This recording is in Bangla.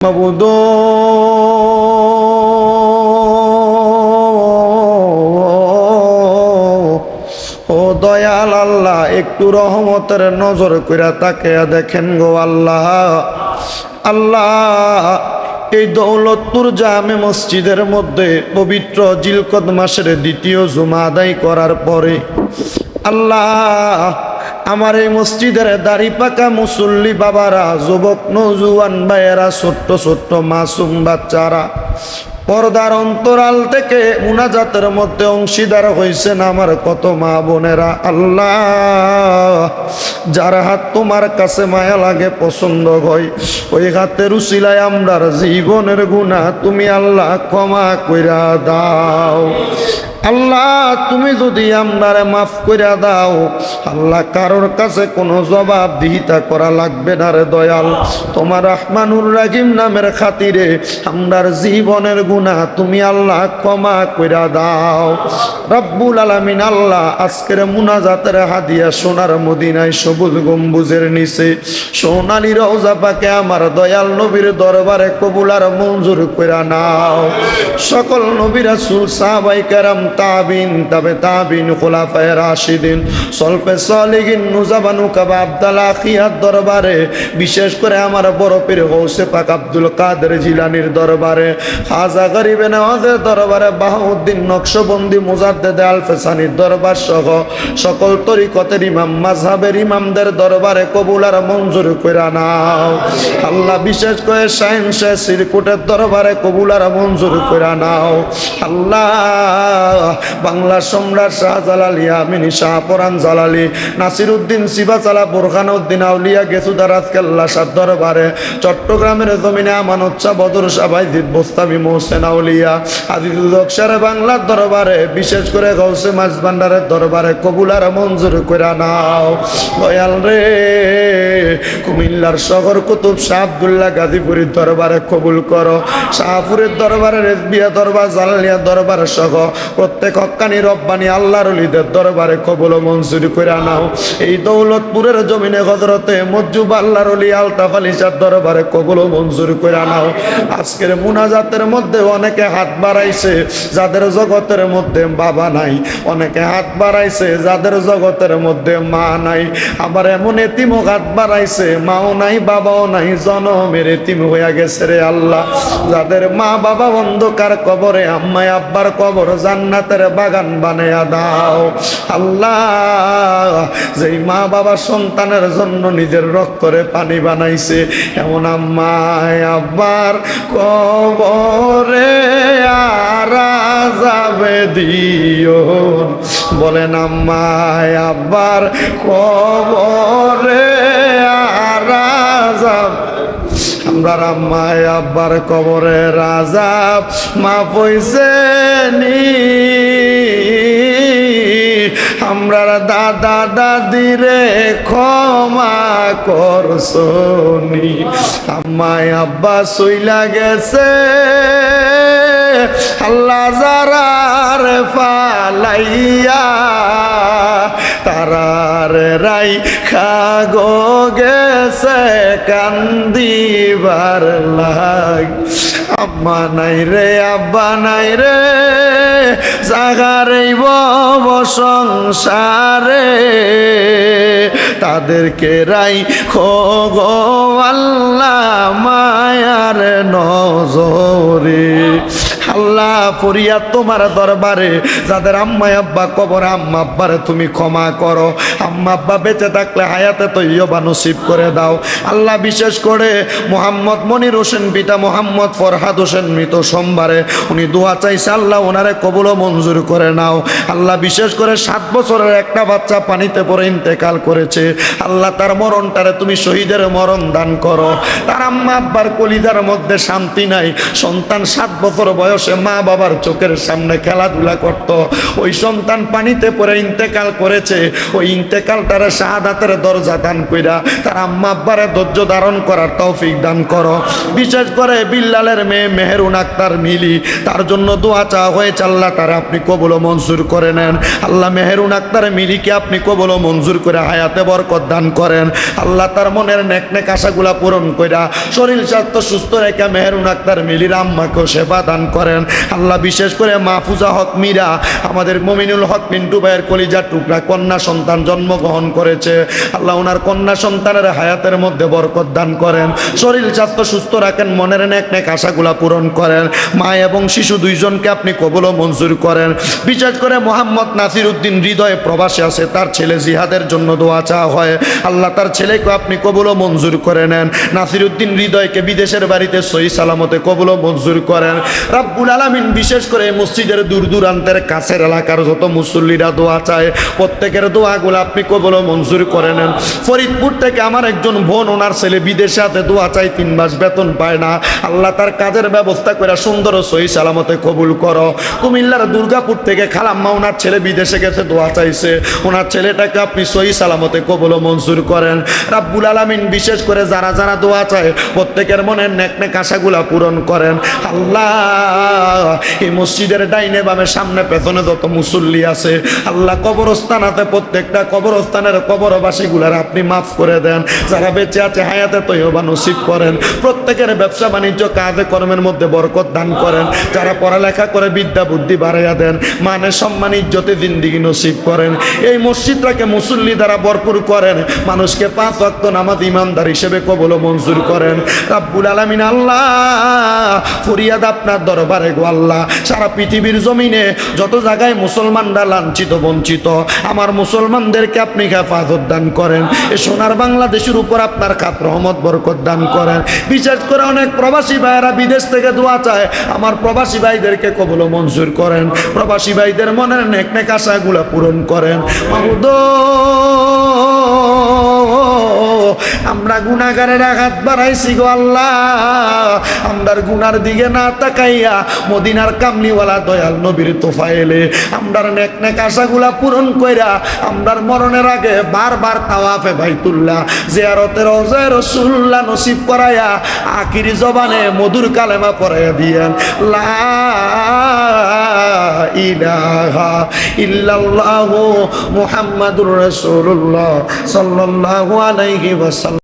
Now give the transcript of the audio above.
ও দয়াল আল্লাহ, একটু রহমতের নজর কইরা তাকে দেখেন গো আল্লাহ। আল্লাহ, এই দৌলতপুর জামে মসজিদের মধ্যে পবিত্র জিলকদ মাসের দ্বিতীয় জুমা আদায় করার পরে আল্লাহ আমার এই মসজিদের দাড়ি পাকা মুসল্লি বাবারা যুবক নৌজুয়ান ভাইয়েরা ছোট্ট ছোট্ট মাসুম বাচ্চারা। পর্দার অন্তরাল থেকে মুনাজাতের মধ্যে অংশীদার হয়েছেন আমার কত মা বোনেরা। আল্লাহ, যার হাত তোমার কাছে মায়া লাগে, পছন্দ হয়, ওই হাতের উসিলায় আমরার জীবনের গুণা তুমি আল্লাহ ক্ষমা কইরা দাও। আল্লাহ, তুমি যদি আমরারে মাফ কইরা দাও, আল্লাহ কারোর কাছে কোনো জবাব দিহিতা করা লাগবে না রে দয়াল। তোমার রহমানুর রাহিম নামের খাতিরে আমরার জীবনের গুণা তুমি আল্লাহ ক্ষমা কইরা দাও। রব্বুল আলামিন আল্লাহ আজকের মুনাজাতের হাদিয়া সোনার মদিনায় সবুজ গম্বুজের নিচে সোনালি রওজা পাকে আমার দয়াল নবীর দরবারে কবুলার মঞ্জুর কইরা নাও। সকল নবী রাসূল, সাহাবাই কেরাম, তাবিন, তবে তাবিন, খোলাফায়ে রাশিদিন, সলফে সলিগিন নুজাবানু, কাবা আব্দাল্লাহ খিয়ার দরবারে, বিশেষ করে আমার বড় পীর গৌসে পাক আব্দুল কাদের জিলানির দরবারে খাজা গরিবে নওয়াজের দরবারে বাহাউদ্দিন নকশবন্দি মুজাদ্দেদে আলফেসানির দরবার সহ সকল তরিকতের ইমাম মাঝহাবের ইমামদের দরবারে কবুল আর মঞ্জুর কইরা নাও। আল্লাহ বিশেষ করে শাহিন শাহ সিরকুটের দরবারে কবুল আর মঞ্জুর কইরা নাও। আল্লাহ, বাংলা সম্রাট শাহজালালি আমিনী শাহপরান জালালি নাসির উদ্দিন শিবাচালা বোরখান উদ্দিন আউলিয়া গেসুদারাজ কেল্লা সার দরবারে চট্টগ্রামের জমিনে আমানত শাহ বদর সাবাইজিদ বোস্তামি মোহসেন আউলিয়া আজিজুল সারে বাংলার দরবারে, বিশেষ করে গৌসে মাছ ভান্ডারের দরবারে কবুলার মঞ্জুর কইরা নাও। দয়াল রে, কুমিল্লার শহর কুতুব শাহ আবদুল্লাহ গাজীপুরের দরবারে কবুল করো। শাহপুরের দরবারে রেজবিয়া দরবার, জালালিয়া দরবার সহ প্রত্যেক হক্কানি রব্বানি, আল্লাহর অলিদের দরবারে কবুল মঞ্জুর কইরা নাও। এই দৌলতপুরের জমিনে হজরতে মজ্জুব আল্লাহর অলি আলতাফ আলিসার দরবারে কবুল মঞ্জুর কইরা নাও। আজকের মুনাজাতের মধ্যে অনেকে হাত বাড়াইছে, যাদের জগতের মধ্যে বাবা নাই। অনেকে হাত বাড়াইছে, যাদের জগতের মধ্যে মা নাই। আবার এমন এতিমও হাত বাড়াইছে, মাও নাই, বাবাও নাই, জনমের এতিম হইয়া গেছে রে আল্লাহ। যাদের মা বাবা অন্ধকার কবরে, আম্মাই আব্বার কবর জান্নাতের বাগান বানাইয়া দাও। আল্লাহ, যেই মা বাবা সন্তানের জন্য নিজের রক্তরে পানি বানাইছে, এমন আম্মায় আব্বার কবরে বলেন, আম্মায়, আব্বার কবরে আরা যাবে আমরা আম্মায় আব্বার কবরে রাজা মা পয়সে নি। আমরা দাদা দাদিরে ক্ষমা করছনি আম্মায়, আব্বা সইলা গেছে। আল্লাহ জারার ফালাইয়া, তারার রাই খাগো গেছে কান্দিবার লাগ আম্মা নাই রে, আব্বা নাই রে জাগারে বব সংসারে, তাদেরকে রাই খো ফরিয়াদ তোমার দরবারে, যাদের আম্মা আব্বা কবর, আম্মা আব্বারে তুমি ক্ষমা করো। আম্মা আব্বা বেঁচে থাকলে হায়াতে তৈয়বা নসিব করে দাও। আল্লাহ বিশেষ করে মোহাম্মদ মনির হোসেন, পিতা মোহাম্মদ ফরহাদ হোসেন মৃত সোমবারে, উনি দোয়া চাইছে, আল্লাহ ওনারে কবুল মঞ্জুর করে নাও। আল্লাহ বিশেষ করে সাত বছরের একটা বাচ্চা পানিতে পড়ে ইন্তেকাল করেছে। আল্লাহ তার মরণটারে তুমি শহীদের মরণ দান করো। তার আম্মা আব্বার কলিদার মধ্যে শান্তি নাই। সন্তান সাত বছর বয়সে মা বাবার চোখের সামনে খেলাধুলা করত। ওই সন্তান পানিতে পড়ে ইন্তেকাল করেছে। ওই ইন্তেকালটারে শাহাদাতের দরজা দান কইরা তার আম্মা আব্বারে ধৈর্য ধারণ করার তৌফিক দান করো। বিশেষ করে বিল্লালের মেয়ে মেহেরুন আক্তার মিলি, তার জন্য দোয়া চাওয়া হয়েছে, আল্লাহ তারা আপনি কবল মঞ্জুর করে নেন। আল্লাহ মেহেরুন আক্তার মিলিকে আপনি কবল মঞ্জুর করে হায়াতে বরকত দান করেন। আল্লাহ তার মনের নেক নেক আশাগুলা পূরণ কইরা শরীর স্বাস্থ্য সুস্থ রেখে মেহেরুন আক্তার মিলির আম্মাকেও সেবা দান করেন। আল্লাহ বিশেষ করে মাহফুজা হক মীরা আমাদের মমিনুল হক মিন্টু ভাইয়ের কলিজার টুকরা কন্যা সন্তান জন্মগ্রহণ করেছে। আল্লাহ ওনার কন্যা সন্তানের হায়াতের মধ্যে বরকত দান করেন। শরীর স্বাস্থ্য সুস্থ রাখেন, মনের নেক নেক আশাগুলা পূরণ করেন। মা এবং শিশু দুইজনকে আপনি কবল মঞ্জুর করেন। বিশেষ করে মোহাম্মদ নাসির উদ্দিন হৃদয়ে প্রবাসে আছে, তার ছেলে জিহাদের জন্য দোয়া চাওয়া হয়। আল্লাহ তার ছেলেকে আপনি কবল মঞ্জুর করে নেন। নাসির উদ্দিন হৃদয়কে বিদেশের বাড়িতে সহি সালামতে কবল মঞ্জুর করেন। রাব্বুল আলামিন বিশেষ করে এই মসজিদের দূর দূরান্তের কাছের এলাকার যত মুসল্লিরা দোয়া চায়, প্রত্যেকের দোয়াগুলো আপনি কবল মঞ্জুর করে নেন। ফরিদপুর থেকে আমার একজন বোন, ওনার ছেলে বিদেশে হাতে দোয়া চাই তিন মাস বেতন পায় না। আল্লাহ তার কাজের ব্যবস্থা করে সুন্দর সহি সালামতে কবুল করো। কুমিল্লার দুর্গাপুর থেকে খালাম্মা, ওনার ছেলে বিদেশে গেছে, দোয়া চাইছে। ওনার ছেলেটাকে আপনি সহি সালামতে কবল মঞ্জুর করেন। রাব্বুল আলামিন বিশেষ করে যারা যারা দোয়া চায়, প্রত্যেকের মনের নেক নেক আশাগুলা পূরণ করেন। আল্লাহ এই মসজিদের ডাইনে বামে সামনে পেছনে যত মুসল্লি আছে, আল্লাহ কবরস্থান আছে প্রত্যেকটা কবরস্থানের কবরবাসীগুলার আপনি মাফ করে দেন। যারা বেঁচে আছে, হায়াতে তৈবা নসিব করেন। প্রত্যেকের ব্যবসা বাণিজ্য, কাজে কর্মের মধ্যে বরকত দান করেন। যারা পড়ালেখা করে বিদ্যা বুদ্ধি বাড়াইয়া দেন মানে সম্মান, ইজ্জতে জিন্দিগি নসিব করেন। এই মসজিদটাকে মুসল্লি দ্বারা ভরপুর করেন। মানুষকে পাঁচ ওয়াক্ত নামাজ ইমানদার হিসেবে কবল মঞ্জুর করেন। রাব্বুল আলামিন আল্লাহ, ফরিয়াদ আপনার দরবারে গো আল্লাহ। সারা পৃথিবীর জমিনে যত জায়গায় মুসলমানরা লাঞ্ছিত, বঞ্চিত, আমার মুসলমানদেরকে আপনি হেফাজত দান করেন। এ সোনার বাংলাদেশের উপর আপনার খাত রহমত, বরকত দান করেন। বিশেষ করে অনেক প্রবাসী ভাইয়েরা বিদেশ থেকে দোয়া চায়, আমার প্রবাসী ভাইদেরকে কবল মঞ্জুর করেন। প্রবাসী ভাইদের মনের নেক নেক আশাগুলো পূরণ করেন। আমরা গুণাগারের আঘাত বাড়াইছি গো আল্লাহ। আমরার গুনার দিকে না তাকাইয়া মদিনার কামলিওয়ালা দয়াল নবীর তোফাইলে আমরার নেক নেক আশাগুলা পূরণ কইরা, আমরার মরণের আগে বারবার তাওয়াফে বাইতুল্লাহ, জিয়ারতের রোজায় রসুল্লাহ নসিব আখিরি জবানে মধুর কালেমা পড়াইয়া দিয়েন। লা মুহাম্মাদুর রাসূলুল্লাহ সাল্লাল্লাহু আলাইহি ওয়াসাল্লাম।